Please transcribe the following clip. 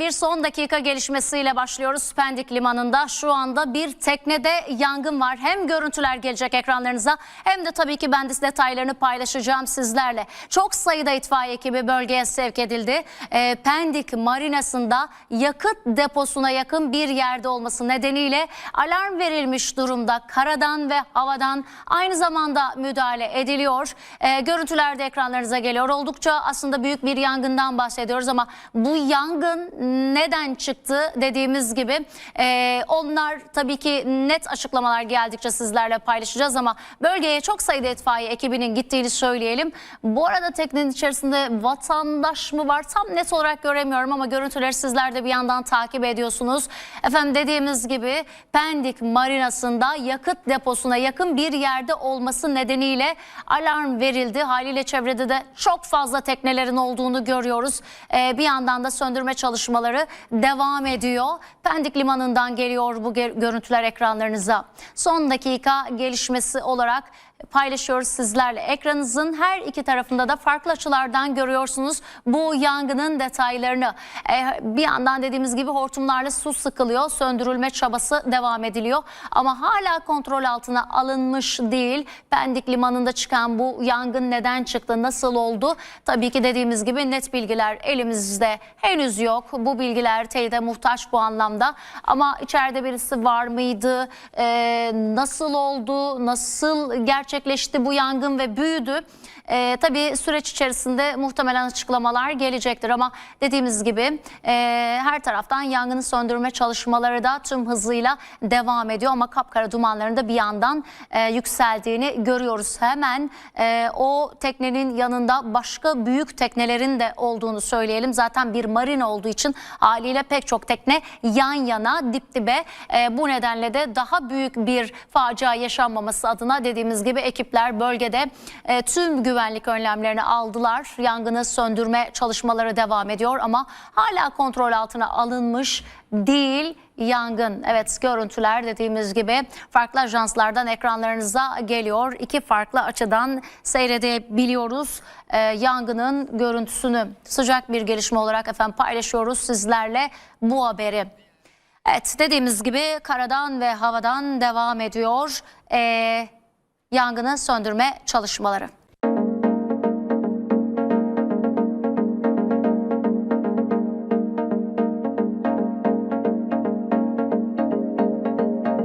Bir son dakika gelişmesiyle başlıyoruz. Pendik Limanı'nda şu anda bir teknede yangın var. Hem görüntüler gelecek ekranlarınıza hem de tabii ki ben de detaylarını paylaşacağım sizlerle. Çok sayıda itfaiye ekibi bölgeye sevk edildi. Ee, Pendik Marinası'nda yakıt deposuna yakın bir yerde olması nedeniyle alarm verilmiş durumda. Karadan ve havadan aynı zamanda müdahale ediliyor. Ee, görüntüler de ekranlarınıza geliyor. Oldukça aslında büyük bir yangından bahsediyoruz ama bu yangın neden çıktı dediğimiz gibi e, onlar tabii ki net açıklamalar geldikçe sizlerle paylaşacağız ama bölgeye çok sayıda itfaiye ekibinin gittiğini söyleyelim. Bu arada teknenin içerisinde vatandaş mı var tam net olarak göremiyorum ama görüntüleri sizler de bir yandan takip ediyorsunuz. Efendim dediğimiz gibi Pendik Marinası'nda yakıt deposuna yakın bir yerde olması nedeniyle alarm verildi. Haliyle çevrede de çok fazla teknelerin olduğunu görüyoruz. Ee, bir yandan da söndürme çalışmaları devam ediyor. Pendik Limanı'ndan geliyor bu görüntüler ekranlarınıza. Son dakika gelişmesi olarak paylaşıyoruz sizlerle. Ekranınızın her iki tarafında da farklı açılardan görüyorsunuz bu yangının detaylarını. Ee, bir yandan dediğimiz gibi hortumlarla su sıkılıyor. Söndürülme çabası devam ediliyor. Ama hala kontrol altına alınmış değil. Pendik Limanı'nda çıkan bu yangın neden çıktı, nasıl oldu? Tabii ki dediğimiz gibi net bilgiler elimizde henüz yok. Bu bilgiler teyide muhtaç bu anlamda. Ama içeride birisi var mıydı? Ee, nasıl oldu? Nasıl gerçekleşti bu yangın ve büyüdü? Ee, tabii süreç içerisinde muhtemelen açıklamalar gelecektir ama dediğimiz gibi e, her taraftan yangını söndürme çalışmaları da tüm hızıyla devam ediyor ama kapkara dumanların da bir yandan e, yükseldiğini görüyoruz. Hemen e, o teknenin yanında başka büyük teknelerin de olduğunu söyleyelim. Zaten bir marina olduğu için haliyle pek çok tekne yan yana dip dibe E, bu nedenle de daha büyük bir facia yaşanmaması adına dediğimiz gibi ekipler bölgede e, tüm güvenlik önlemlerini aldılar. Yangını söndürme çalışmaları devam ediyor ama hala kontrol altına alınmış değil yangın. Evet görüntüler dediğimiz gibi farklı ajanslardan ekranlarınıza geliyor. İki farklı açıdan seyredebiliyoruz e, yangının görüntüsünü. Sıcak bir gelişme olarak efendim paylaşıyoruz sizlerle bu haberi. Evet dediğimiz gibi karadan ve havadan devam ediyor e, yangını söndürme çalışmaları.